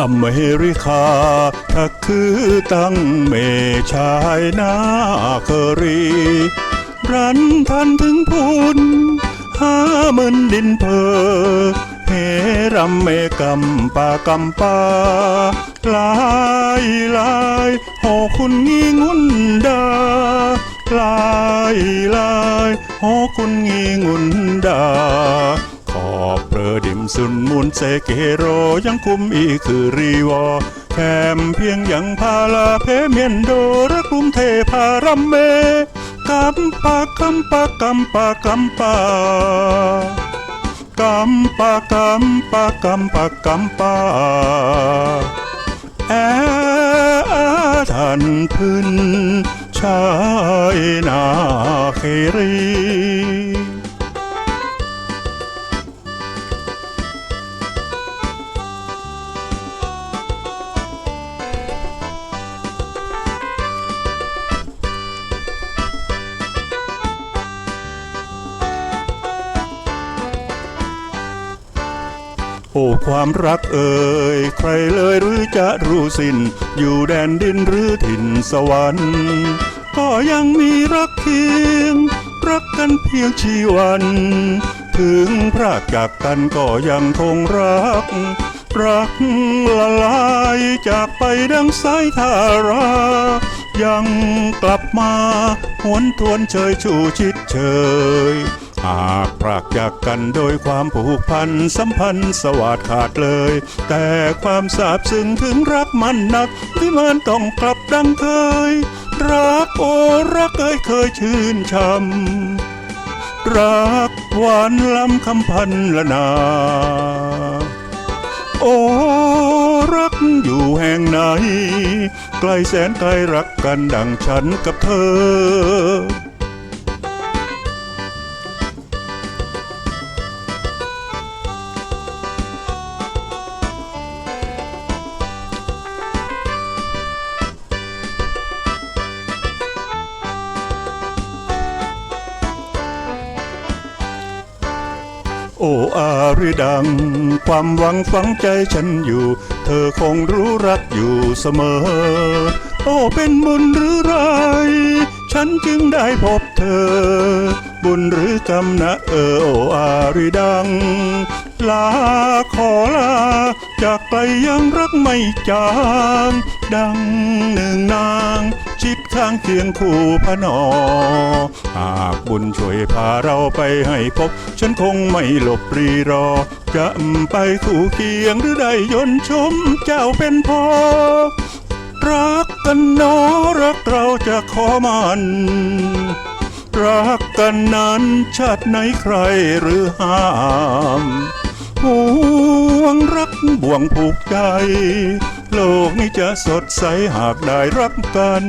อเมริกาถ้าคือตั้งเมชายนาเคอรีรันทันถึงพูนหาเมินดินเพอเฮรำเมกำปากำปาลายลายโหคุณงีงุนดาลายลายโหคุณงีงุนดา อบเปรอดิมสุนมุนเซเกโรยังคุมอีคือรีวอแคมเพียงยังพาลาเพเมียนโดรักลุมเทพารัมเมกัมปะกัมปะกัมปะกัมปะกัมปะกัมปะกัมปะกัมปะแอทันพื้นชายนาเครี โอ้ความรักเอ่ยใครเลยหรือจะรู้สิ้น อยู่แดนดินหรือถิ่นสวรรค์ ก็ยังมีรักเคียง รักกันเพียงชีวัน ถึงพรากจากกันก็ยังคงรัก รักละลายจากไปดังสายทารา ยังกลับมาหวนทวนเชยชูชิดเชย หากพรากจากกันโดยความผูกพันสัมพันธ์สวาดขาดเลย แต่ความสาบซึ้งถึงรักมันนักที่มันต้องกลับดังเคย รักโอรักเอ้ยเคยชื่นชำรักหวานล้ำคำพันละนา โอรักอยู่แห่งไหน ไกลแสนไกลรักกันดังฉันกับเธอ โอ้อาริดัง ความหวังฝังใจฉันอยู่ เธอคงรู้รักอยู่เสมอ โอ้เป็นบุญหรือไร ฉันจึงได้พบเธอ บุญหรือกรรมนะเออโอ้อาริดัง ลาขอลา จากไปยังรักไม่จางดังหนึ่งนาง ชิดข้างเคียงคู่พนอหา บุญช่วยพาเราไปให้พบ ฉันคงไม่หลบรีรอ จะไปคู่เคียงหรือได้ยนชมเจ้าเป็นพ่อรักกันนอรักเราจะขอมันรักกันนั้นชาติไหนใครหรือห้ามห่วงรักบ่วงผูกใจ โลกนี้จะสดใสหากได้รักกัน